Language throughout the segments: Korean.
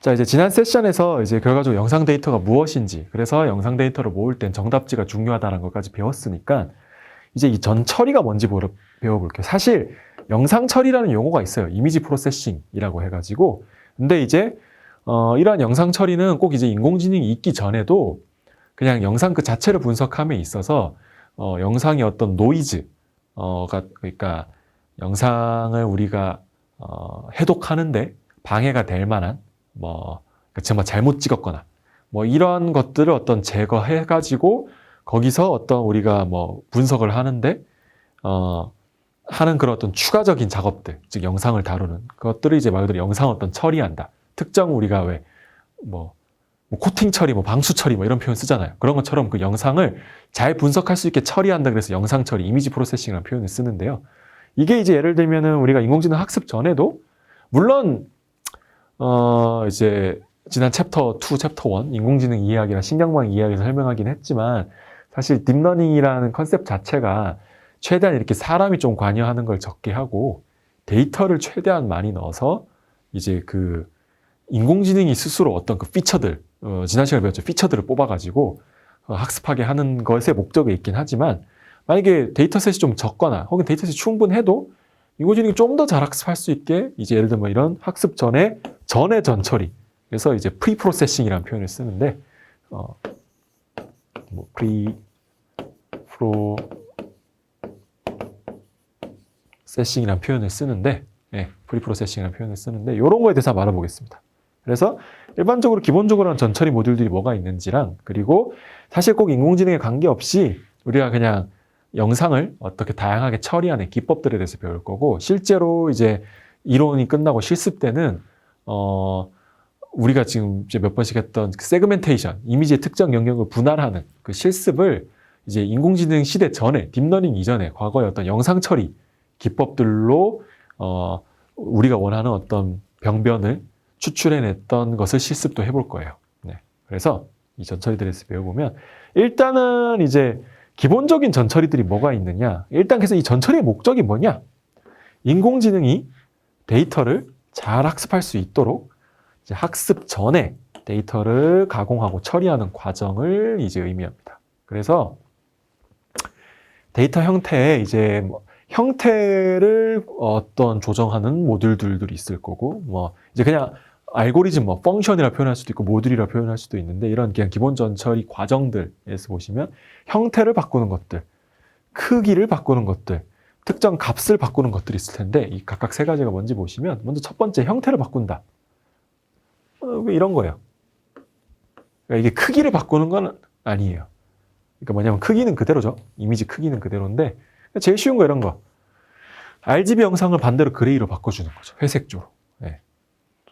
자, 이제 지난 세션에서 이제 결과적으로 영상 데이터가 무엇인지, 그래서 영상 데이터를 모을 땐 정답지가 중요하다는 것까지 배웠으니까, 이제 이 전 처리가 뭔지 배워볼게요. 사실, 영상 처리라는 용어가 있어요. 이미지 프로세싱이라고 해가지고. 근데 이제, 어, 이러한 영상 처리는 꼭 이제 인공지능이 있기 전에도 그냥 영상 그 자체를 분석함에 있어서, 어, 영상의 어떤 노이즈, 어, 가, 그러니까 영상을 우리가, 어, 해독하는데 방해가 될 만한 뭐 그러니까 정말 잘못 찍었거나 뭐 이런 것들을 어떤 제거해 가지고 거기서 어떤 우리가 뭐 분석을 하는데 어 하는 그런 어떤 추가적인 작업들 즉 영상을 다루는 그것들을 이제 말 그대로 영상 어떤 처리한다 특정 우리가 왜뭐 코팅 처리, 뭐 방수 처리 뭐 이런 표현 쓰잖아요. 그런 것처럼 그 영상을 잘 분석할 수 있게 처리한다 그래서 영상 처리, 이미지 프로세싱이라는 표현을 쓰는데요. 이게 이제 예를 들면은 우리가 인공지능 학습 전에도 물론 어, 이제 지난 챕터 2, 챕터 1 인공지능 이해하기나 신경망 이해하기에서 설명하긴 했지만 사실 딥러닝이라는 컨셉 자체가 최대한 이렇게 사람이 좀 관여하는 걸 적게 하고 데이터를 최대한 많이 넣어서 이제 그 인공지능이 스스로 어떤 그 피처들 어, 지난 시간에 배웠죠. 피처들을 뽑아가지고 어, 학습하게 하는 것의 목적이 있긴 하지만 만약에 데이터셋이 좀 적거나 혹은 데이터셋이 충분해도 인공지능이 좀 더 잘 학습할 수 있게 이제 예를 들면 이런 학습 전에 전의 전 처리 그래서 이제 프리 프로세싱이라는 표현을 쓰는데 어, 뭐 프리 프로 세싱이라는 표현을 쓰는데 예, 프리 프로세싱이라는 표현을 쓰는데 이런 거에 대해서 알아보겠습니다. 그래서 일반적으로 기본적으로는 전처리 모듈들이 뭐가 있는지랑 그리고 사실 꼭 인공지능에 관계없이 우리가 그냥 영상을 어떻게 다양하게 처리하는 기법들에 대해서 배울 거고 실제로 이제 이론이 끝나고 실습 때는 어 우리가 지금 이제 몇 번씩 했던 그 세그멘테이션 이미지의 특정 영역을 분할하는 그 실습을 이제 인공지능 시대 전에 딥러닝 이전에 과거의 어떤 영상 처리 기법들로 어 우리가 원하는 어떤 병변을 추출해냈던 것을 실습도 해볼 거예요. 네. 그래서 이 전처리들에 대해서 배워보면 일단은 이제 기본적인 전처리들이 뭐가 있느냐? 일단 그래서 이 전처리의 목적이 뭐냐? 인공지능이 데이터를 잘 학습할 수 있도록 이제 학습 전에 데이터를 가공하고 처리하는 과정을 이제 의미합니다. 그래서 데이터 형태에 이제 뭐 형태를 어떤 조정하는 모듈들도 있을 거고 뭐 이제 그냥 알고리즘 뭐 펑션이라 표현할 수도 있고 모듈이라 표현할 수도 있는데 이런 그냥 기본 전처리 과정들에서 보시면 형태를 바꾸는 것들, 크기를 바꾸는 것들, 특정 값을 바꾸는 것들이 있을 텐데 이 각각 세 가지가 뭔지 보시면 먼저 첫 번째 형태를 바꾼다. 어, 왜 이런 거예요. 그러니까 이게 크기를 바꾸는 건 아니에요. 그러니까 뭐냐면 크기는 그대로죠. 이미지 크기는 그대로인데 제일 쉬운 거 이런 거. RGB 영상을 반대로 그레이로 바꿔주는 거죠. 회색조로. 네.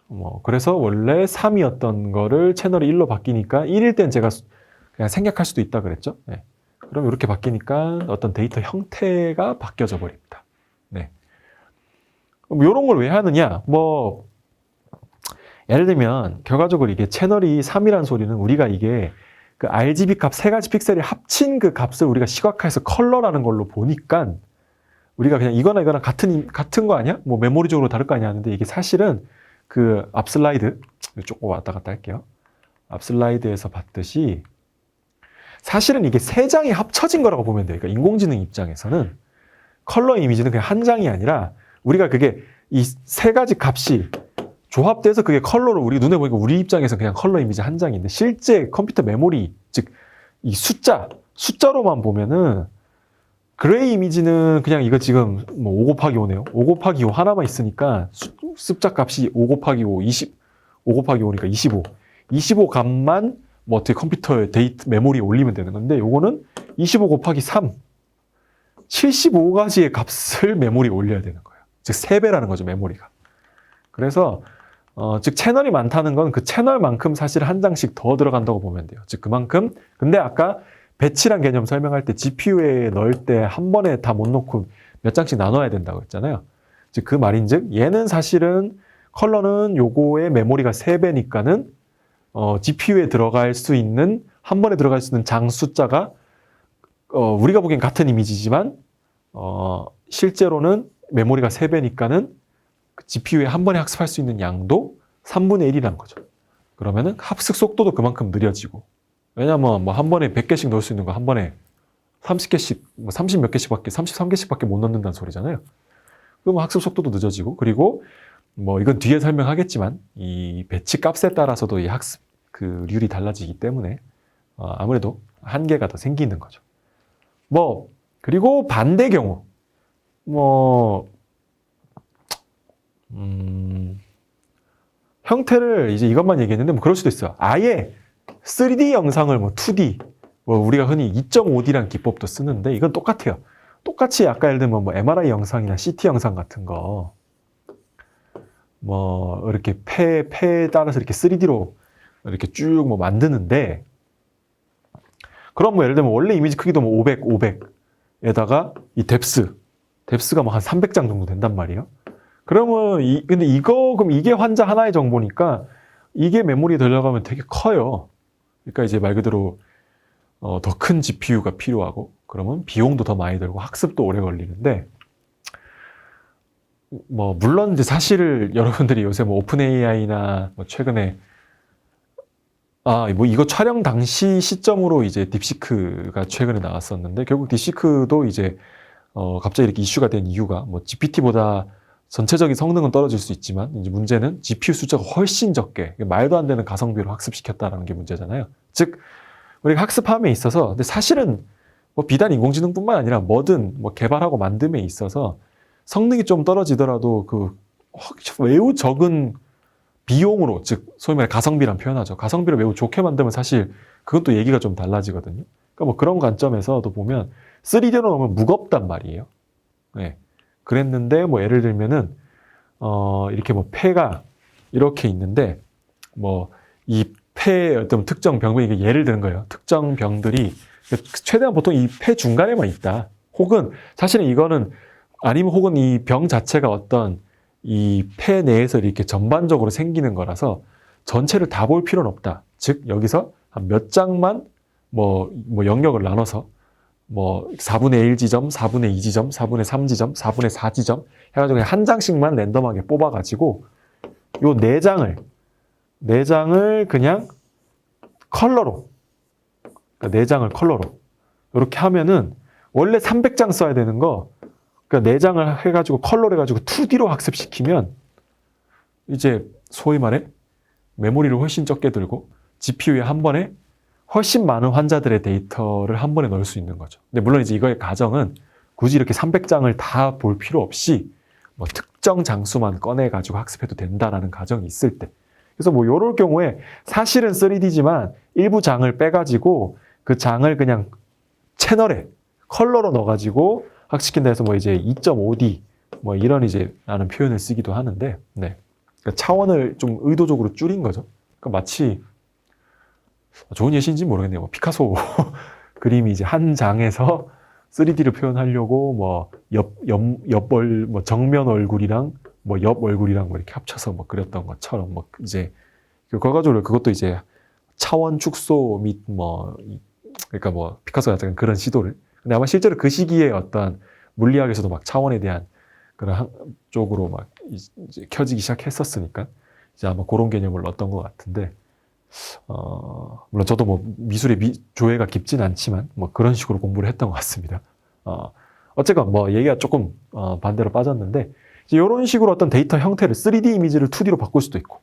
뭐 그래서 원래 3이었던 거를 채널이 1로 바뀌니까 1일 땐 제가 수- 그냥 생략할 수도 있다 그랬죠. 네. 그럼 이렇게 바뀌니까 어떤 데이터 형태가 바뀌어져 버립니다. 네. 이런 걸 왜 하느냐? 뭐 예를 들면 결과적으로 이게 채널이 3이라는 소리는 우리가 이게 그 RGB 값 세 가지 픽셀이 합친 그 값을 우리가 시각화해서 컬러라는 걸로 보니까 우리가 그냥 이거나 이거나 같은 같은 거 아니야? 뭐 메모리적으로 다를 거 아니야 하는데 이게 사실은 그 앞 슬라이드 조금 왔다 갔다 할게요. 앞 슬라이드에서 봤듯이 사실은 이게 세 장이 합쳐진 거라고 보면 돼요. 그러니까 인공지능 입장에서는 컬러 이미지는 그냥 한 장이 아니라 우리가 그게 이 세 가지 값이 조합돼서 그게 컬러로 우리 눈에 보니까 우리 입장에서 그냥 컬러 이미지 한 장인데 실제 컴퓨터 메모리 즉 이 숫자 숫자로만 보면은 그레이 이미지는 그냥 이거 지금 뭐5 곱하기 5네요. 5 곱하기 5 하나만 있으니까 수- 숫자 값이 5 곱하기 5, 20, 5 곱하기 5니까 25. 25 값만 뭐 어떻게 컴퓨터에 데이트 메모리에 올리면 되는 건데 요거는 25 곱하기 3. 75가지의 값을 메모리에 올려야 되는 거예요. 즉 3배라는 거죠, 메모리가. 그래서 어, 즉 채널이 많다는 건 그 채널만큼 사실 한 장씩 더 들어간다고 보면 돼요. 즉 그만큼 근데 아까 배치란 개념 설명할 때 GPU에 넣을 때 한 번에 다 못 넣고 몇 장씩 나눠야 된다고 했잖아요. 즉 그 말인즉 얘는 사실은 컬러는 요거의 메모리가 3배니까는 어, GPU에 들어갈 수 있는 한 번에 들어갈 수 있는 장 숫자가 어, 우리가 보기엔 같은 이미지지만 어, 실제로는 메모리가 3배니까는 GPU에 한 번에 학습할 수 있는 양도 3분의 1이라는 거죠. 그러면은 합숙 속도도 그만큼 느려지고. 왜냐면 뭐 한 번에 100개씩 넣을 수 있는 거 한 번에 30개씩, 뭐 30 몇 개씩밖에, 33개씩밖에 못 넣는다는 소리잖아요. 그러면 학습 속도도 늦어지고, 그리고 뭐 이건 뒤에 설명하겠지만 이 배치 값에 따라서도 이 학습 그 률이 달라지기 때문에 어, 아무래도 한계가 더 생기는 거죠. 뭐 그리고 반대 경우 뭐 음, 형태를 이제 이것만 얘기했는데 뭐 그럴 수도 있어요. 아예 3D 영상을 뭐 2D 뭐 우리가 흔히 2.5D란 기법도 쓰는데 이건 똑같아요. 똑같이 아까 예를 들면 뭐 MRI 영상이나 CT 영상 같은 거 뭐 이렇게 폐 폐에 따라서 이렇게 3D로 이렇게 쭉 뭐 만드는데 그럼 뭐 예를 들면 원래 이미지 크기도 뭐 500, 500에다가 이 뎁스 뎁스가 뭐 한 300장 정도 된단 말이에요. 그러면 이 근데 이거 그럼 이게 환자 하나의 정보니까 이게 메모리에 들어가면 되게 커요. 그러니까 이제 말 그대로 어, 더 큰 GPU가 필요하고 그러면 비용도 더 많이 들고 학습도 오래 걸리는데 뭐 물론 이제 사실 여러분들이 요새 뭐 오픈 AI나 뭐 최근에 아 뭐 이거 촬영 당시 시점으로 이제 딥시크가 최근에 나왔었는데 결국 딥시크도 이제 어 갑자기 이렇게 이슈가 된 이유가 뭐 GPT보다 전체적인 성능은 떨어질 수 있지만 이제 문제는 GPU 숫자가 훨씬 적게 말도 안 되는 가성비로 학습시켰다라는 게 문제잖아요. 즉 우리가 학습함에 있어서 근데 사실은 뭐 비단 인공지능뿐만 아니라 뭐든 뭐 개발하고 만듦에 있어서 성능이 좀 떨어지더라도 그 확- 매우 적은 비용으로 즉 소위 말해 가성비란 표현하죠. 가성비를 매우 좋게 만들면 사실 또 얘기가 좀 달라지거든요. 그러니까 뭐 그런 관점에서도 보면 3D로 넣으면 무겁단 말이에요. 네. 그랬는데 뭐 예를 들면은 어 이렇게 뭐 폐가 이렇게 있는데 뭐이 폐의 어떤 특정 병이 이게 예를 드는 거예요. 특정 병들이 최대한 보통 이 폐 중간에만 있다. 혹은 사실은 이거는 아니면 혹은 이 병 자체가 어떤 이 폐 내에서 이렇게 전반적으로 생기는 거라서 전체를 다 볼 필요는 없다. 즉 여기서 한 몇 장만 뭐, 뭐 영역을 나눠서 뭐 4분의 1 지점, 4분의 2 지점, 4분의 3 지점, 4분의 4 지점 해가지고 한 장씩만 랜덤하게 뽑아가지고 요 네 장을 네 장을 그냥 컬러로 그러니까 네 장을 컬러로 이렇게 하면은 원래 300장 써야 되는 거 그러니까 네 장을 해가지고 컬러로 해가지고 2D로 학습시키면 이제 소위 말해 메모리를 훨씬 적게 들고 GPU에 한 번에 훨씬 많은 환자들의 데이터를 한 번에 넣을 수 있는 거죠. 근데 물론 이제 이거의 가정은 굳이 이렇게 300장을 다 볼 필요 없이 뭐 특정 장수만 꺼내 가지고 학습해도 된다라는 가정이 있을 때. 그래서 뭐 요럴 경우에 사실은 3D지만 일부 장을 빼 가지고 그 장을 그냥 채널에 컬러로 넣어 가지고 학습시킨다 해서 뭐 이제 2.5D 뭐 이런 이제 라는 표현을 쓰기도 하는데 네. 그러니까 차원을 좀 의도적으로 줄인 거죠. 그러니까 마치 좋은 예시인지 모르겠네요. 뭐 피카소 그림이 이제 한 장에서 3D를 표현하려고 뭐 옆, 옆, 옆얼, 뭐 정면 얼굴이랑 뭐 옆 얼굴이랑 뭐 이렇게 합쳐서 뭐 그렸던 것처럼 뭐 이제 그거 가지고 그것도 이제 차원 축소 및 뭐 그러니까 뭐 피카소가 약간 그런 시도를 근데 아마 실제로 그 시기에 어떤 물리학에서도 막 차원에 대한 그런 한- 쪽으로 막 이제 켜지기 시작했었으니까 이제 아마 그런 개념을 넣었던 것 같은데 어, 물론 저도 뭐 미술의 미, 조예가 깊진 않지만 뭐 그런 식으로 공부를 했던 것 같습니다. 어, 어쨌건 뭐 얘기가 조금 어, 반대로 빠졌는데 이런 식으로 어떤 데이터 형태를 3D 이미지를 2D로 바꿀 수도 있고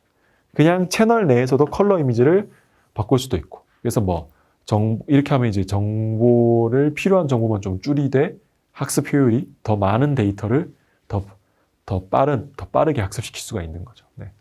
그냥 채널 내에서도 컬러 이미지를 바꿀 수도 있고 그래서 뭐 정, 이렇게 하면 이제 정보를 필요한 정보만 좀 줄이되 학습 효율이 더 많은 데이터를 더, 더 빠른, 더 빠르게 학습시킬 수가 있는 거죠. 네.